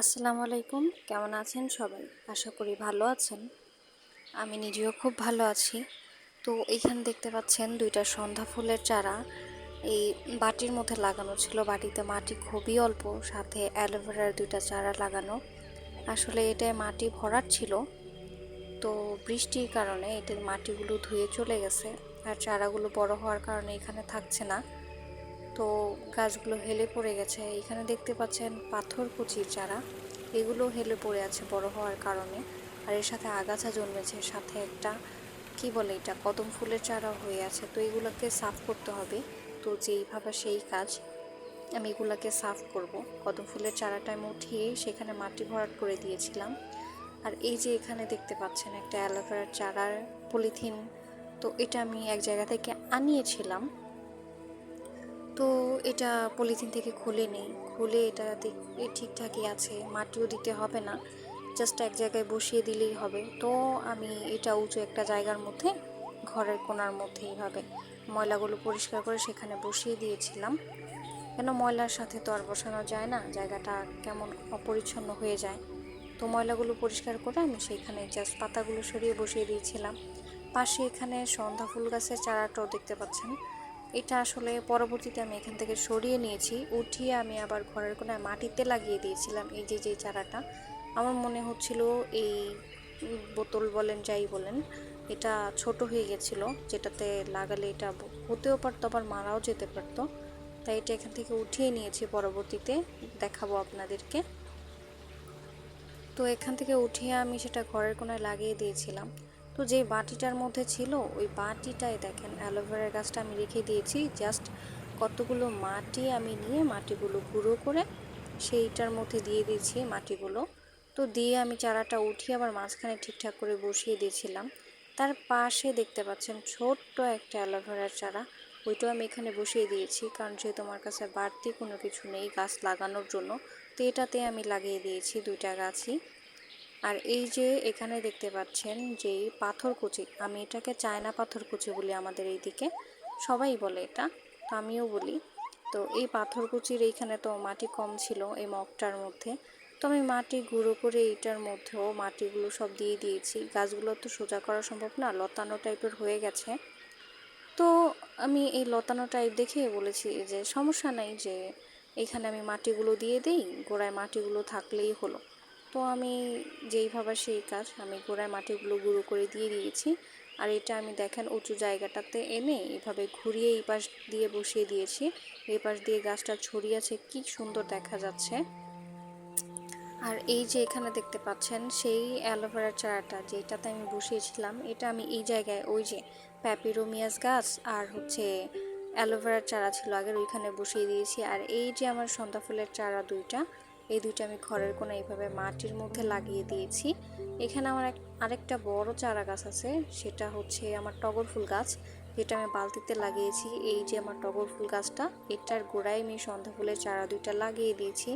আসসালামু আলাইকুম। কেমন আছেন সবাই? আশা করি ভালো আছেন। আমি নিজেও খুব ভালো আছি। তো এখানে দেখতে পাচ্ছেন দুইটা সন্ধ্যা ফুলের চারা। এই বাটির মধ্যে লাগানো ছিল। বাটিতে মাটি খুবই অল্প, সাথে অ্যালোভেরার দুইটা চারা লাগানো। আসলে এটা মাটি ভরাট ছিল। তো বৃষ্টির কারণে এটার মাটিগুলো ধুয়ে চলে গেছে। আর চারাগুলো বড় হওয়ার কারণে এখানে থাকছে না। তো গাছগুলো হেলে পড়ে গেছে। এখানে দেখতে পাচ্ছেন পাথর কুচির চারা। এগুলো হেলে পড়ে আছে বড় হওয়ার কারণে। আর এর সাথে আগাছা জন্মেছে, সাথে একটা, কি বলে এটা, কদম ফুলের চারা হয়ে আছে। তো এগুলোকে সাফ করতে হবে। তো যেইভাবে সেই কাজ, আমি এগুলোকে সাফ করব। কদম ফুলের চারাটা আমি উঠিয়ে সেখানে মাটি ভরাট করে দিয়েছিলাম। আর এই যে এখানে দেখতে পাচ্ছেন একটা অ্যালোভেরার চারার পলিথিন, তো এটা আমি এক জায়গা থেকে আনিয়েছিলাম। তো এটা পলিথিন থেকে খুলে নেই। খুলে এটা ঠিকঠাকই আছে, মাটিও দিতে হবে না। জাস্ট এক জায়গায় বসিয়ে দিলেই হবে। তো আমি এটা উঁচু একটা জায়গার মধ্যে, ঘরের কোনার মধ্যে এইভাবে ময়লাগুলো পরিষ্কার করে সেখানে বসিয়ে দিয়েছিলাম। কেন ময়লার সাথে তো আর বসানো যায় না? জায়গাটা কেমন অপরিচ্ছন্ন হয়ে যায়। তো ময়লাগুলো পরিষ্কার করে আমি সেইখানে জাস্ট পাতাগুলো সরিয়ে বসিয়ে দিয়েছিলাম। পাশে এখানে সন্ধ্যা ফুল গাছের চারাটাও দেখতে পাচ্ছেন। এটা আসলে পরবর্তীতে আমি এখান থেকে সরিয়ে নিয়েছি। উঠিয়ে আমি আবার ঘরের কোনায় মাটিতে লাগিয়ে দিয়েছিলাম এই যে যে চারাটা। আমার মনে হচ্ছিল এই বোতল বলেন, যাই বলেন, এটা ছোট হয়ে গেছিল। যেটাতে লাগালে এটা হতেও পারতো, আবার মারাও যেতে পারতো। তাই এটা এখান থেকে উঠিয়ে নিয়েছি পরবর্তীতে। দেখাবো আপনাদেরকে। তো এখান থেকে উঠিয়ে আমি সেটা ঘরের কোনায় লাগিয়ে দিয়েছিলাম। তো যে বাটিটার মধ্যে ছিল, ওই বাটিটাই দেখেন, অ্যালোভেরার গাছটা আমি রেখে দিয়েছি। জাস্ট কতগুলো মাটি আমি নিয়ে মাটিগুলো গুঁড়ো করে সেইটার মধ্যে দিয়ে দিয়েছি মাটিগুলো। তো দিয়ে আমি চারাটা উঠিয়ে আবার মাঝখানে ঠিকঠাক করে বসিয়ে দিয়েছিলাম। তার পাশে দেখতে পাচ্ছেন ছোট্ট একটা অ্যালোভেরার চারা, ওইটাও আমি এখানে বসিয়ে দিয়েছি। কারণ যেহেতু আমার কাছে বাড়তি কোনো কিছু নেই গাছ লাগানোর জন্য, তো এটাতে আমি লাগিয়ে দিয়েছি দুইটা গাছই। আর এই যে এখানে দেখতে পাচ্ছেন যে পাথর কুচি আমি এটাকে চায়না পাথর কুচি বলি আমাদের এইদিকে। সবাই বলে এটা, তো আমিও বলি। তো এই পাথর কুচির এইখানে তো মাটি কম ছিল এই মগটার মধ্যে। তো আমি মাটি গুঁড়ো করে এইটার মধ্যেও মাটিগুলো সব দিয়ে দিয়েছি। গাছগুলো তো সোজা করা সম্ভব না, লতানো টাইপের হয়ে গেছে। তো আমি এই লতানো টাইপ দেখে বলেছি যে, সমস্যা নাই যে, এখানে আমি মাটিগুলো দিয়ে দিই, গোড়ায় মাটিগুলো থাকলেই হলো। তো আমি যেইভাবে সেই কাজ। আমি গোড়ায় মাটিগুলো গুঁড়ো করে দিয়ে দিয়েছি। আর এটা আমি দেখেন উঁচু জায়গাটাতে এনে এভাবে ঘুরিয়ে এই পাশ দিয়ে বসিয়ে দিয়েছি। এই পাশ দিয়ে গাছটা ছড়িয়েছে কি সুন্দর দেখা যাচ্ছে। আর এই যে এখানে দেখতে পাচ্ছেন, সেই অ্যালোভেরার চারাটা যেটাতে আমি বসিয়েছিলাম, এটা আমি এই জায়গায় ওই যে প্যাপিরোমিয়াস গাছ আর হচ্ছে অ্যালোভেরার চারা ছিল, আগের ওইখানে বসিয়ে দিয়েছি। আর এই যে আমার সন্ধ্যা ফুলের চারা দুইটা এই দুইটা আমি ঘরের কোনো এইভাবে মাটির মধ্যে লাগিয়ে দিয়েছি। এখানে আমার আরেকটা বড় চারা গাছ আছে, সেটা হচ্ছে আমার টগর ফুল গাছ, যেটা আমি বালতিতে লাগিয়েছি। এই যে আমার টগর ফুল গাছটা, এটার গোড়ায় আমি সন্ধ্যা ফুলের চারা দুইটা লাগিয়ে দিয়েছি।